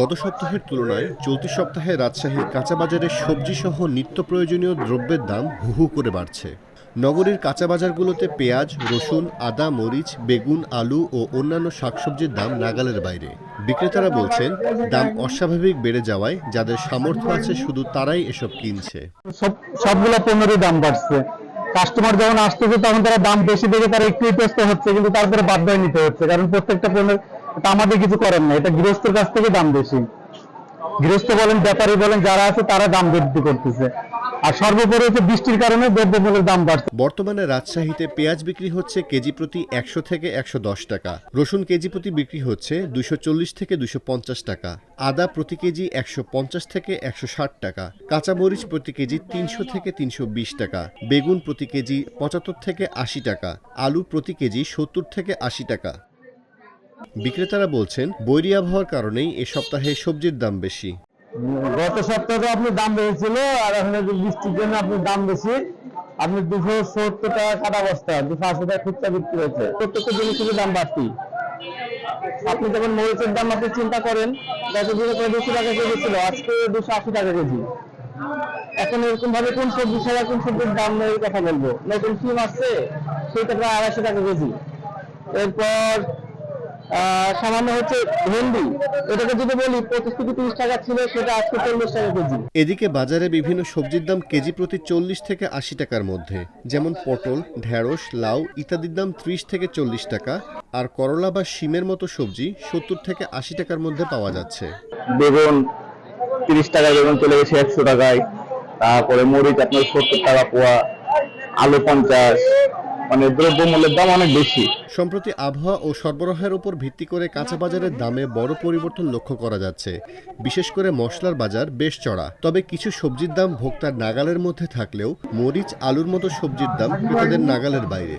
গত সপ্তাহের তুলনায় চলতি সপ্তাহে রাজশাহীর কাঁচা বাজারে সবজি সহ নিত্য প্রয়োজনীয় দ্রব্যের দাম হু হু করে বাড়ছে। নগরীর কাঁচা বাজারগুলোতে পেঁয়াজ, রসুন, আদা, মরিচ, বেগুন, আলু ও অন্যান্য শাকসবজির দাম নাগালের বাইরে। বিক্রেতারা বলছেন, দাম অস্বাভাবিক বেড়ে যাওয়ায় যাদের সামর্থ্য আছে শুধু তারাই এসব কিনছে। সব, সবগুলো পণ্যেরই দাম বাড়ছে। কাস্টমার যখন আসতেছে তখন তারা দাম বেশি দেখে তারা একটু হচ্ছে, কিন্তু তারপরে বাধ্য নিতে হচ্ছে, কারণ প্রত্যেকটা পণ্যের এটা আমাদের কিছু করেন না এটা গৃহস্থের কাছ থেকে দাম বেশি। গৃহস্থ বলেন, ব্যাপারী বলেন, যারা আছে তারা দাম বৃদ্ধি করতেছে। আর সর্বোপরি হচ্ছে বৃষ্টির কারণে দ্রব্যমূল্যের দাম বাড়ছে। বর্তমানে রাজশাহীতে পেঁয়াজ বিক্রি হচ্ছে কেজি প্রতি একশো থেকে একশো দশ টাকা। রসুন কেজি প্রতি বিক্রি হচ্ছে দুশো চল্লিশ থেকে দুশো পঞ্চাশ টাকা। আদা প্রতি কেজি একশো পঞ্চাশ থেকে একশো ষাট টাকা। কাঁচামরিচ প্রতি কেজি তিনশো থেকে তিনশো বিশ টাকা। বেগুন প্রতি কেজি পঁচাত্তর থেকে আশি টাকা। আলু প্রতি কেজি সত্তর থেকে আশি টাকা। বিক্রেতারা বলছেন, বৈরী আবহাওয়ার কারণেই এ সপ্তাহে সবজির দাম বেশি। গত সপ্তাহে আপনি দাম বেড়েছিল, আর এখন বৃষ্টির জন্য আপনি দাম বেশি। আপনি দুশো সত্তর টাকা কাটা বস্তা, দুশো আশি টাকা খুচরা বিক্রি হচ্ছে। প্রত্যেকটা জিনিসের দাম বাড়তি। আপনি যখন মরিচের দাম আপনি চিন্তা করেন, গত দিনে প্রায় দুশো টাকা কেজি ছিল, আজকে দুশো আশি টাকা কেজি। এখন এরকম ভাবে কোন সবজি ছাড়া কোন সবজির দাম নেই কথা বলব। নতুন সিম আসছে সেটা প্রায় আড়াইশো টাকা কেজি। এরপর সামান্য হচ্ছে ভেন্ডি। এটাকে যদি বলি পঁচিশ থেকে তিরিশ টাকা ছিল সেটা আজকে চল্লিশ টাকা কেজি। এদিকে বাজারে বিভিন্ন সবজির দাম কেজি প্রতি চল্লিশ থেকে আশি টাকার মধ্যে যেমন পটল ঢেঁড়স লাউ ইত্যাদির দাম ত্রিশ থেকে চল্লিশ টাকা আর করলা বা শিমের মতো সবজি সত্তর থেকে আশি টাকার মধ্যে পাওয়া যাচ্ছে। বেগুন তিরিশ টাকায় বেগুন চলে গেছে একশো টাকায় তারপরে মরিচ আপনার সত্তর টাকা পোয়া আলু পঞ্চাশ মানে দ্রব্যমূল্যের দাম অনেক বেশি। সম্প্রতি আবহাওয়া ও সরবরাহের উপর ভিত্তি করে কাঁচা বাজারের দামে বড় পরিবর্তন লক্ষ্য করা যাচ্ছে। বিশেষ করে মশলার বাজার বেশ চড়া। তবে কিছু সবজির দাম ভোক্তার নাগালের মধ্যে থাকলেও মরিচ, আলুর মতো সবজির দাম ক্রেতাদের নাগালের বাইরে।